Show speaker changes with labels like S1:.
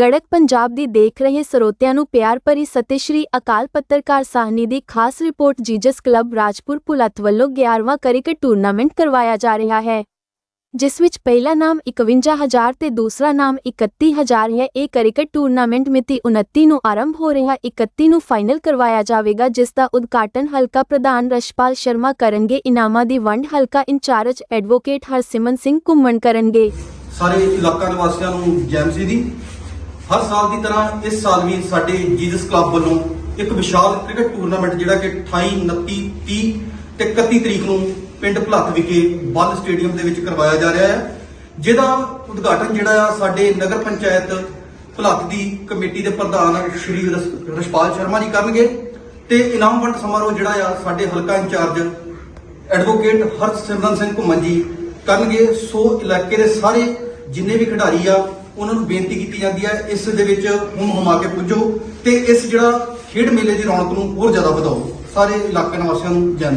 S1: ਗੜਕ ਪੰਜਾਬ ਦੀ ਦੇਖ ਰਹੇ ਸਰੋਤਿਆਂ ਨੂੰ ਪਿਆਰ ਭਰੀ ਸਤਿ ਸ਼੍ਰੀ ਅਕਾਲ ਪੱਤਰਕਾਰ ਸਾਹਨੀ ਦੀ ਖਾਸ ਰਿਪੋਰਟ ਜੀਜਸ ਕਲੱਬ ਰਾਜਪੁਰ ਪੁਲਤ ਵੱਲੋਂ 11ਵਾਂ ਕ੍ਰਿਕਟ ਟੂਰਨਾਮੈਂਟ ਕਰਵਾਇਆ ਜਾ ਰਿਹਾ ਹੈ, ਜਿਸ ਵਿੱਚ ਪਹਿਲਾ ਨਾਮ 51000 ਤੇ ਦੂਸਰਾ ਨਾਮ 31000 ਹੈ। ਇਹ ਕ੍ਰਿਕਟ ਟੂਰਨਾਮੈਂਟ ਮਿਤੀ 29 ਨੂੰ ਆਰੰਭ ਹੋ ਰਿਹਾ 31 ਨੂੰ ਫਾਈਨਲ ਕਰਵਾਇਆ ਜਾਵੇਗਾ, ਜਿਸ ਦਾ ਉਦਘਾਟਨ ਹਲਕਾ ਪ੍ਰਧਾਨ ਰਸ਼ਪਾਲ ਸ਼ਰਮਾ ਕਰਨਗੇ। ਇਨਾਮਾਂ ਦੀ ਵੰਡ ਹਲਕਾ ਇੰਚਾਰਜ ਐਡਵੋਕੇਟ ਹਰਸਿਮਨ ਸਿੰਘ ਘੁੰਮਣ ਕਰਨਗੇ।
S2: ਸਾਰੇ ਇਲਾਕਾ ਨਿਵਾਸੀਆਂ ਨੂੰ ਜੈਮਸੀ ਦੀ। ਹਰ ਸਾਲ ਦੀ ਤਰ੍ਹਾਂ ਇਸ ਸਾਲ ਵੀ ਸਾਡੇ ਜੀਸਸ ਕਲੱਬ ਵੱਲੋਂ ਇੱਕ ਵਿਸ਼ਾਲ ਕ੍ਰਿਕਟ ਟੂਰਨਾਮੈਂਟ ਜਿਹੜਾ ਕਿ 28 29 30 ਤੇ 31 ਤਰੀਕ ਨੂੰ ਪਿੰਡ ਭਲੱਖ ਵਿਖੇ ਬੱਲ ਸਟੇਡੀਅਮ ਦੇ ਵਿੱਚ ਕਰਵਾਇਆ ਜਾ ਰਿਹਾ ਹੈ। ਜਿਹਦਾ ਉਦਘਾਟਨ ਜਿਹੜਾ ਆ ਸਾਡੇ ਨਗਰ ਪੰਚਾਇਤ ਭਲੱਖ ਦੀ ਕਮੇਟੀ ਦੇ ਪ੍ਰਧਾਨ ਸ਼੍ਰੀ ਰਸ- ਰਸ਼ਪਾਲ ਸ਼ਰਮਾ ਜੀ ਕਰਨਗੇ ਤੇ ਇਨਾਮ ਵੰਡ ਸਮਾਰੋਹ ਜਿਹੜਾ ਆ ਸਾਡੇ ਹਲਕਾ ਇੰਚਾਰਜ ਐਡਵੋਕੇਟ ਹਰਸਿਮਰਨ ਸਿੰਘ ਘੁੰਮਣ ਜੀ ਕਰਨਗੇ। ਸੋ ਇਲਾਕੇ ਦੇ ਸਾਰੇ ਜਿੰਨੇ ਵੀ ਖਿਡਾਰੀ ਆ ਉਹਨਾਂ ਨੂੰ ਬੇਨਤੀ ਕੀਤੀ ਜਾਂਦੀ ਹੈ, ਇਸ ਦੇ ਵਿੱਚ ਹੁਮ ਹੁਮਾ ਕੇ ਪੁੱਜੋ ਤੇ ਇਸ ਜਿਹੜਾ ਖੇਡ ਮੇਲੇ ਦੀ ਰੌਣਕ ਨੂੰ ਹੋਰ ਜ਼ਿਆਦਾ ਵਧਾਓ। ਸਾਰੇ ਇਲਾਕੇ ਨਿਵਾਸੀਆਂ ਨੂੰ ਜਨ